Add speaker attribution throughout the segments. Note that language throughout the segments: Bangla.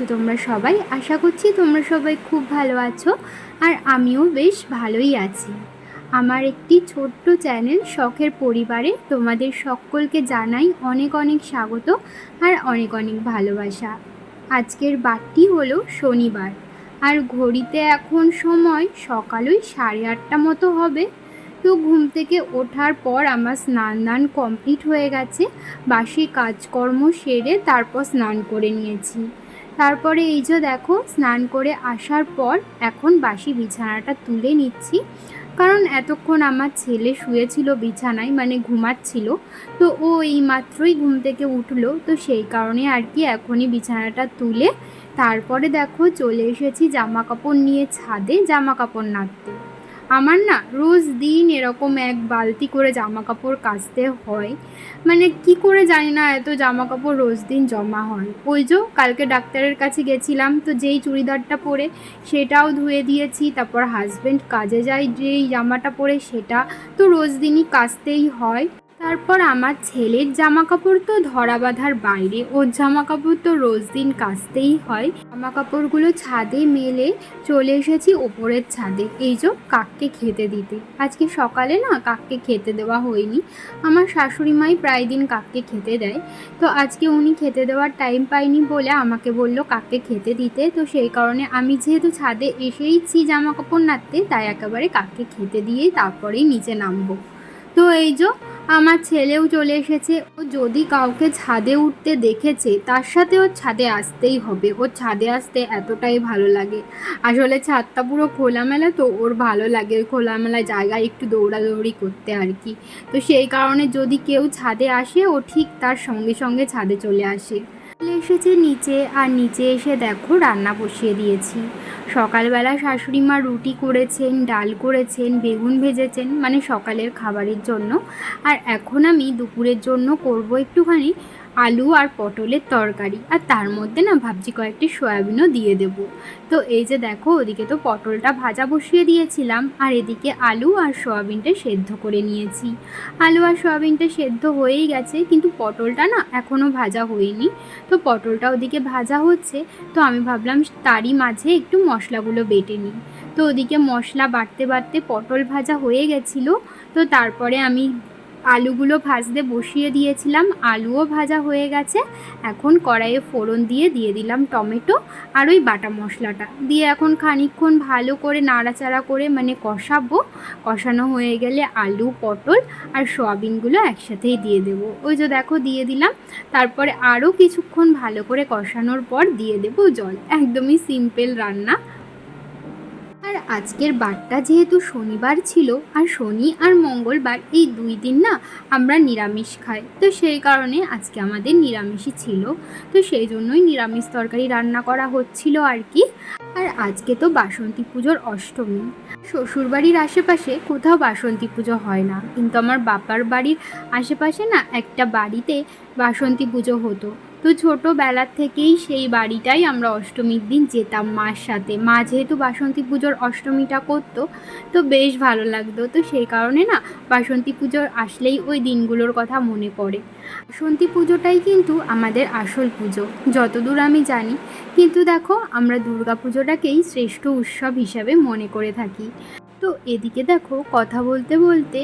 Speaker 1: আছো তোমরা সবাই? আশা করছি তোমরা সবাই খুব ভালো আছো আর আমিও বেশ ভালোই আছি। আমার একটি ছোট্ট চ্যানেল শখের পরিবারে তোমাদের সকলকে জানাই অনেক অনেক স্বাগত আর অনেক অনেক ভালোবাসা। আজকের বারটি হলো শনিবার আর ঘড়িতে এখন সময় সকাল ওই সাড়ে আটটা মতো হবে। তো ঘুম থেকে ওঠার পর আমার স্নান দান কমপ্লিট হয়ে গেছে। বাসি কাজকর্ম সেরে তারপর স্নান করে নিয়েছি। তারপরে এই যে দেখো, স্নান করে আসার পর এখন বাসি বিছানাটা তুলে নিচ্ছি। কারণ এতক্ষণ আমার ছেলে শুয়েছিল বিছানায় মানে ঘুমাচ্ছিল, তো ও এই মাত্রই ঘুম থেকে উঠল, তো সেই কারণে আর কি এখনই বিছানাটা তুলে তারপরে দেখো চলে এসেছি জামা কাপড় নিয়ে ছাদে জামা কাপড় নাড়তে। আমার না রোজ দিন এরকম এক বালতি করে জামা কাপড় কাচতে হয়। মানে কি করে জানি না, এত জামা কাপড় রোজ দিন জমা হয়। ওই যে কালকে ডাক্তারের কাছে গেছিলাম, তো যেই চুড়িদারটা পরে সেটাও ধুয়ে দিয়েছি, তারপর হাজব্যান্ড কাজে যায়, যেই জামাটা পরে সেটা তো রোজ দিনই কাচতেই হয়। তারপর আমার ছেলের জামা কাপড় তো ধরা বাঁধার বাইরে, ওর জামা কাপড় তো রোজ দিন কাচতেই হয়। জামা কাপড়গুলো ছাদে মেলে চলে এসেছি ওপরের ছাদে, এই যে কাককে খেতে দিতে। আজকে সকালে না কাককে খেতে দেওয়া হয়নি, আমার শাশুড়ি মাই প্রায় দিন কাককে খেতে দেয়। তো আজকে উনি খেতে দেওয়ার টাইম পাইনি বলে আমাকে বলল কাককে খেতে দিতে, তো সেই কারণে আমি যেহেতু ছাদে এসেইছি জামা কাপড় নাড়তে, তাই একেবারে কাককে খেতে দিয়েই তারপরেই নিচে নামবো। তো এই যে আমার ছেলেও চলে এসেছে। ও যদি কাউকে ছাদে উঠতে দেখেছে, তার সাথে ওর ছাদে আসতেই হবে। ওর ছাদে আসতে এতটাই ভালো লাগে। আসলে ছাদটা পুরো খোলামেলা তো, ওর ভালো লাগে ওই খোলামেলা জায়গায় একটু দৌড়াদৌড়ি করতে আর কি। তো সেই কারণে যদি কেউ ছাদে আসে, ও ঠিক তার সঙ্গে সঙ্গে ছাদে চলে আসে। চলে এসেছে নিচে, আর নিচে এসে দেখো রান্না বসিয়ে দিয়েছি। সকালবেলা শাশুড়ি মা রুটি করেছেন, ডাল করেছেন, বেগুন ভেজেছেন মানে সকালের খাবারের জন্য। আর এখন আমি দুপুরের জন্য করব একটুখানি আলু আর পটলের তরকারি। আর তার মধ্যে না ভাবছি কয়েকটি সয়াবিনও দিয়ে দেব। তো এই যে দেখো, ওদিকে তো পটলটা ভাজা বসিয়ে দিয়েছিলাম। আর এদিকে আলু আর সয়াবিনটা সেদ্ধ করে নিয়েছি। আলু আর সয়াবিনটা সেদ্ধ হয়েই গেছে, কিন্তু পটলটা না এখনও ভাজা হয়নি। তো পটলটা ওদিকে ভাজা হচ্ছে, তো আমি ভাবলাম তারই মাঝে একটু মশলাগুলো বেটে নিই। তো ওদিকে মশলা বাটতে বাটতে পটল ভাজা হয়ে গেছিল, তো তারপরে আমি আলুগুলো ভাজতে বসিয়ে দিয়েছিলাম, আলুও ভাজা হয়ে গেছে। এখন কড়াইয়ে ফোড়ন দিয়ে দিয়ে দিলাম টমেটো আর ওই বাটা মশলাটা। দিয়ে এখন খানিকক্ষণ ভালো করে নাড়াচাড়া করে মানে কষাবো। কষানো হয়ে গেলে আলু, পটল আর সয়াবিনগুলো একসাথেই দিয়ে দেবো। ওই যে দেখো দিয়ে দিলাম। তারপরে আরও কিছুক্ষণ ভালো করে কষানোর পর দিয়ে দেবো জল। একদমই সিম্পল রান্না। আর আজকের বারটা যেহেতু শনিবার ছিল আর শনি আর মঙ্গলবার এই দুই দিন না আমরা নিরামিষ খাই। তো সেই কারণে আজকে আমাদের নিরামিষই ছিল। তো সেই জন্যই নিরামিষ তরকারি রান্না করা হচ্ছিল আর কি। আর আজকে তো বাসন্তী পুজোর অষ্টমী। শ্বশুরবাড়ির আশেপাশে কোথাও বাসন্তী পুজো হয় না। কিন্তু আমার বাবার বাড়ির আশেপাশে না একটা বাড়িতে বাসন্তী পুজো হতো। তো ছোটোবেলার থেকেই সেই বাড়িটাই আমরা অষ্টমীর দিন যেতাম মার সাথে। মা যেহেতু বাসন্তী পুজোর অষ্টমীটা করতো, তো বেশ ভালো লাগতো। তো সেই কারণে না, বাসন্তী পুজোর আসলেই ওই দিনগুলোর কথা মনে পড়ে। বাসন্তী পুজোটাই কিন্তু আমাদের আসল পুজো, যতদূর আমি জানি। কিন্তু দেখো, আমরা দুর্গা পুজোটাকেই শ্রেষ্ঠ উৎসব হিসাবে মনে করে থাকি। তো এদিকে দেখো কথা বলতে বলতে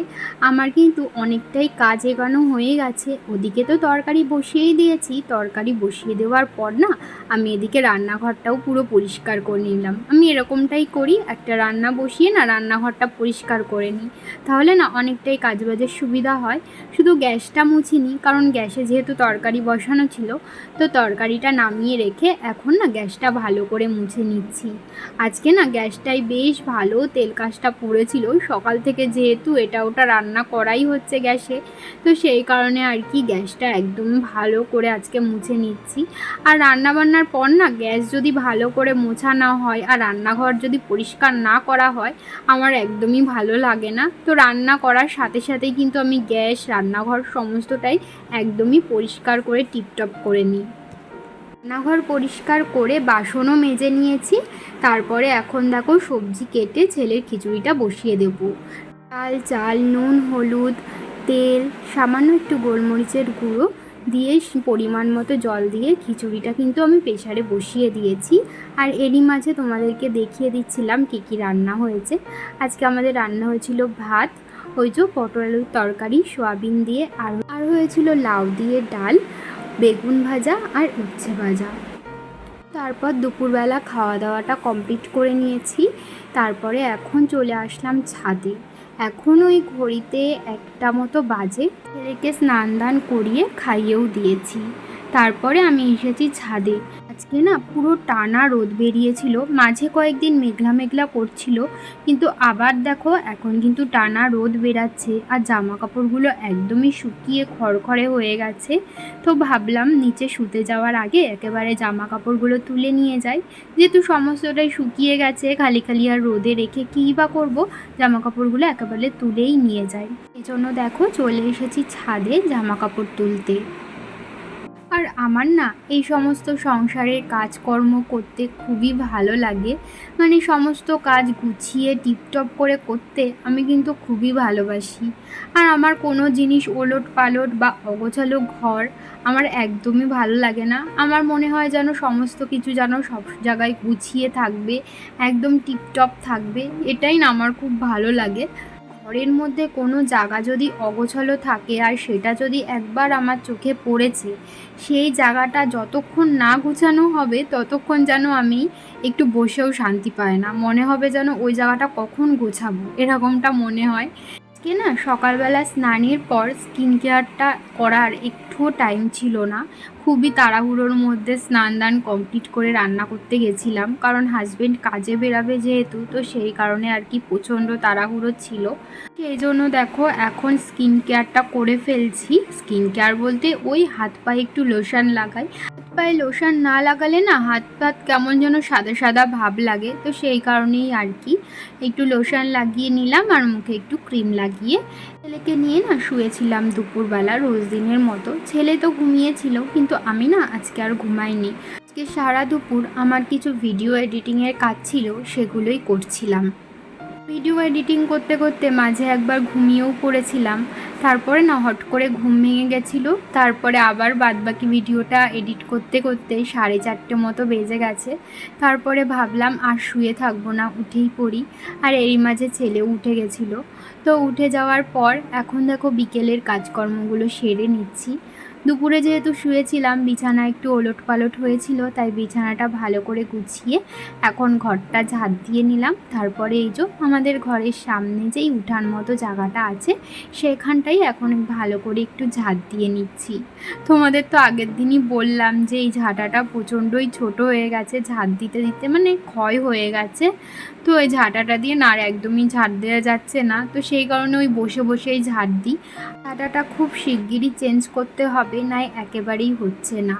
Speaker 1: আমার কিন্তু অনেকটাই কাজ এগানো হয়ে গেছে। ওদিকে তো তরকারি বসিয়েই দিয়েছি। তরকারি বসিয়ে দেওয়ার পর না আমি এদিকে রান্নাঘরটাও পুরো পরিষ্কার করে নিলাম। আমি এরকমটাই করি, একটা রান্না বসিয়ে না রান্নাঘরটা পরিষ্কার করে নিই। তাহলে না অনেকটাই কাজবাজের সুবিধা হয়। শুধু গ্যাসটা মুছিনি, কারণ গ্যাসে যেহেতু তরকারি বসানো ছিল, তো তরকারিটা নামিয়ে রেখে এখন না গ্যাসটা ভালো করে মুছে নিচ্ছি। আজকে না গ্যাসটাই বেশ ভালো, তেল কাজটা পড়েছিল। সকাল থেকে যেহেতু এটা ওটা রান্না করাই হচ্ছে গ্যাসে, তো সেই কারণে আর কি গ্যাসটা একদম ভালো করে আজকে মুছে নিচ্ছি। আর রান্না বান্নার পর না গ্যাস যদি ভালো করে মোছা না হয় আর রান্নাঘর যদি পরিষ্কার না করা হয়, আমার একদমই ভালো লাগে না। তো রান্না করার সাথে সাথেই কিন্তু আমি গ্যাস, রান্নাঘর সমস্তটাই একদমই পরিষ্কার করে টিপটপ করে নিই। রান্নাঘর পরিষ্কার করে বাসনও মেজে নিয়েছি। তারপরে এখন দেখো সবজি কেটে ছেলের খিচুড়িটা বসিয়ে দেব। চাল চাল, নুন, হলুদ, তেল, সামান্য একটু গোলমরিচের গুঁড়ো দিয়ে পরিমাণ মতো জল দিয়ে খিচুড়িটা কিন্তু আমি প্রেশারে বসিয়ে দিয়েছি। আর এরই মাঝে তোমাদেরকে দেখিয়ে দিচ্ছিলাম কী কী রান্না হয়েছে। আজকে আমাদের রান্না হয়েছিল ভাত, ওই যে পটল আলুর তরকারি, সোয়াবিন দিয়ে, আর আর হয়েছিল লাউ দিয়ে ডাল। বেগুন ভাজা আর উচ্ছে ভাজা। তারপর দুপুরবেলা খাওয়া দাওয়াটা কমপ্লিট করে নিয়েছি। তারপরে এখন চলে আসলাম ছাদে। এখন ওই ঘড়িতে একটা মতো বাজে। ছেলেকে স্নান দান করিয়ে খাইয়েও দিয়েছি। তারপরে আমি এসেছি ছাদে। আজকে না পুরো টানা রোদ বেরিয়েছিল, মাঝে কয়েকদিন মেঘলা মেঘলা করছিল, কিন্তু আবার দেখো এখন কিন্তু টানা রোদ বেরাচ্ছে আর জামা কাপড়গুলো একদমই শুকিয়ে খড়খড়ে হয়ে গেছে। তো ভাবলাম নিচে শুতে যাওয়ার আগে একেবারে জামা কাপড়গুলো তুলে নিয়ে যাই। যেহেতু সমস্তটাই শুকিয়ে গেছে, খালি খালি আর রোদে রেখে কী বা করব জামা কাপড়গুলো একেবারে তুলেই নিয়ে যাই। এই জন্য দেখো চলে এসেছি ছাদে জামা কাপড় তুলতে। আর আমার না এই সমস্ত সংসারের কাজকর্ম করতে খুবই ভালো লাগে। মানে সমস্ত কাজ গুছিয়ে, টিপটপ করে করতে আমি কিন্তু খুবই ভালোবাসি। আর আমার কোনো জিনিস ওলট পালট বা অগোছালো ঘর আমার একদমই ভালো লাগে না। আমার মনে হয় যেন সমস্ত কিছু যেন সব জায়গায় গুছিয়ে থাকবে, একদম টিপটপ থাকবে। এটাই না আমার খুব ভালো লাগে। ঘরের মধ্যে কোনো জায়গা যদি অগোছালো থাকে আর সেটা যদি একবার আমার চোখে পড়েছে, সেই জায়গাটা যতক্ষণ না গুছানো হবে, ততক্ষণ যেন আমি একটু বসেও শান্তি পায় না। মনে হবে যেন ওই জায়গাটা কখন গোছাবো, এরকমটা মনে হয়। আজকে না সকালবেলা স্নানের পর স্কিন কেয়ারটা করার একটুও টাইম ছিল না। খুবই তাড়াহুড়োর মধ্যে স্নান দান কমপ্লিট করে রান্না করতে গেছিলাম। কারণ হাজবেন্ড কাজে বেরাবে যেহেতু, তো সেই কারণে আর কি প্রচণ্ড তাড়াহুড়ো ছিল। সেই জন্য দেখো এখন স্কিন কেয়ারটা করে ফেলছি। স্কিন কেয়ার বলতে ওই হাত পায়ে একটু লোশন লাগাই। পায়ে লোশন না লাগালে না হাত পাত কেমন যেন সাদা সাদা ভাব লাগে। তো সেই কারণেই আর কি, একটু লোশন লাগিয়ে নিলাম আর মুখে একটু ক্রিম লাগিয়ে ছেলেকে নিয়ে না শুয়েছিলাম দুপুরবেলা রোজ দিনের মতো। ছেলে তো ঘুমিয়েছিল, কিন্তু আমি না আজকে আর ঘুমাইনি। আজকে সারা দুপুর আমার কিছু ভিডিও এডিটিংয়ের কাজ ছিল, সেগুলোই করছিলাম। ভিডিও এডিটিং করতে করতে মাঝে একবার ঘুমিয়েও পড়েছিলাম। তারপরে না, হট করে ঘুম ভেঙে গেছিল। তারপরে আবার বাদবাকি ভিডিওটা এডিট করতে করতে সাড়ে চারটে মতো বেজে গেছে। তারপরে ভাবলাম, আর শুয়ে থাকব না, উঠেই পড়ি। আর এরই মাঝে ছেলে উঠে গেছিল। তো উঠে যাওয়ার পর এখন দেখো বিকেলের কাজকর্মগুলো সেরে নিচ্ছি। দুপুরে যেহেতু শুয়েছিলাম, বিছানা একটু ওলট পালট হয়েছিল, তাই বিছানাটা ভালো করে গুছিয়ে এখন ঘরটা ঝাঁট দিয়ে নিলাম। তারপরে এই যে আমাদের ঘরের সামনে যেই উঠান মতো জায়গাটা আছে, সেখানটাই এখন ভালো করে একটু ঝাঁট দিয়ে নিচ্ছি। তোমাদের তো আগের দিনই বললাম যে এই ঝাঁটাটা প্রচণ্ডই ছোট হয়ে গেছে, ঝাঁট দিতে দিতে মানে ক্ষয় হয়ে গেছে। তো ওই ঝাঁটাটা দিয়ে না আর একদমই ঝাঁট দেওয়া যাচ্ছে না। তো সেই কারণে ওই বসে বসেই ঝাঁট দিই। ঝাঁটাটা খুব শিগগিরই চেঞ্জ করতে হবে। নাই একেবারেই হচ্ছে না।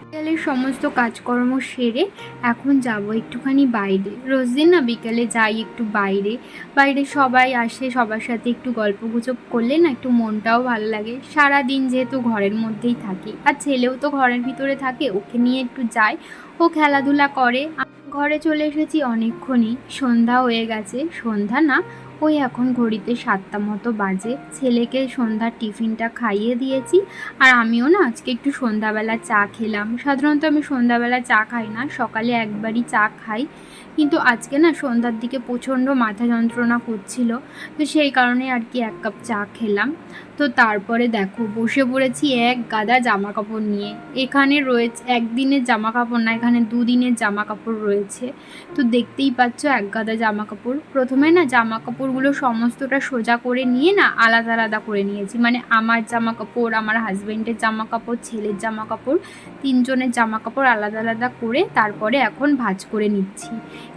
Speaker 1: বিকেলের সমস্ত কাজকর্ম সেরে এখন যাব একটুখানি বাইরে। রোজ দিন না বিকেলে যাই একটু বাইরে। বাইরে সবাই আসে, সবার সাথে একটু গল্প গুজব করলে না একটু মনটাও ভালো লাগে। সারা দিন যেহেতু ঘরের মধ্যেই থাকি, আর ছেলেও তো ঘরের ভিতরে থাকে, ওকে নিয়ে একটু যাই। ও খেলাধুলা করে ঘরে চলে এসেছি অনেকক্ষণই। সন্ধ্যা হয়ে গেছে। সন্ধ্যা না ওই এখন ঘড়িতে সাতটা মতো বাজে। ছেলেকে সন্ধ্যার টিফিনটা খাইয়ে দিয়েছি। আর আমিও না আজকে একটু সন্ধ্যাবেলা চা খেলাম। সাধারণত আমি সন্ধ্যাবেলা চা খাই না, সকালে একবারই চা খাই। কিন্তু আজকে না সন্ধ্যার দিকে প্রচণ্ড মাথা যন্ত্রণা করছিল, তো সেই কারণে আর কি এক কাপ চা খেলাম। তো তারপরে দেখো, বসে পড়েছি এক গাদা জামা কাপড় নিয়ে। এখানে রয়েছে, একদিনের জামা কাপড় না, এখানে দুদিনের জামা কাপড় রয়েছে। তো দেখতেই পাচ্ছ এক গাদা জামা কাপড় প্রথমে না জামা কাপড়গুলো সমস্তটা সোজা করে নিয়ে না আলাদা আলাদা করে নিয়েছি। মানে আমার জামা কাপড় আমার হাজব্যান্ডের জামা কাপড় ছেলের জামা কাপড় তিনজনের জামা কাপড় আলাদা আলাদা করে তারপরে এখন ভাজ করে নিচ্ছি।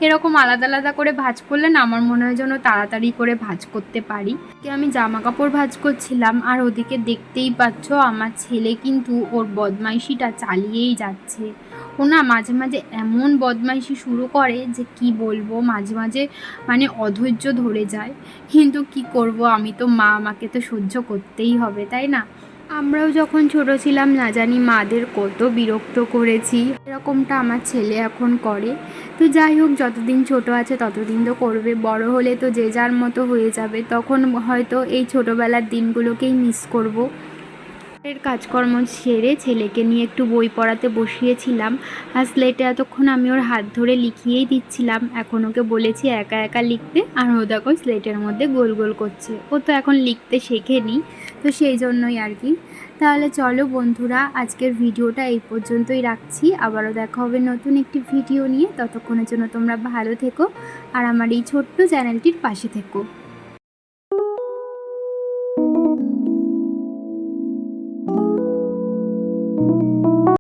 Speaker 1: এরকম আলাদা আলাদা করে ভাঁজ করলে না আমার মনে হয় যেন তাড়াতাড়ি করে ভাজ করতে পারি। আমি জামা কাপড় ভাঁজ করছিলাম আর ওদিকে দেখতেই পাচ্ছ আমার ছেলে কিন্তু ওর বদমাইশিটা চালিয়েই যাচ্ছে। ও না মাঝে মাঝে এমন বদমাইশি শুরু করে যে কি বলব, মাঝে মাঝে মানে অধৈর্য ধরে যায়। কিন্তু কি করব, আমি তো মা আমাকে তো সহ্য করতেই হবে, তাই না? আমরাও যখন ছোট ছিলাম, না জানি মাদের কত বিরক্ত করেছি। এরকমটা আমার ছেলে এখন করে। তো যাই হোক, যতদিন ছোট আছে, ততদিন তো করবে। বড় হলে তো যে যার মতো হয়ে যাবে। তখন হয়তো এই ছোটোবেলার দিনগুলোকেই মিস করব। এর কাজকর্ম সেরে ছেলেকে নিয়ে একটু বই পড়াতে বসিয়েছিলাম। আর স্লেটে এতক্ষণ আমি ওর হাত ধরে লিখিয়েই দিচ্ছিলাম। এখন ওকে বলেছি, একা একা লিখতে আর ও দেখো স্লেটের মধ্যে গোল গোল করছে। ও তো এখন লিখতে শেখেনি, তো সেই জন্যই আর কি। তাহলে চলো বন্ধুরা, আজকের ভিডিওটা এই পর্যন্তই রাখছি। আবারও দেখা হবে নতুন একটি ভিডিও নিয়ে। ততক্ষণের জন্য তোমরা ভালো থেকো আর আমার এই ছোট্ট চ্যানেলটির পাশে থেকো।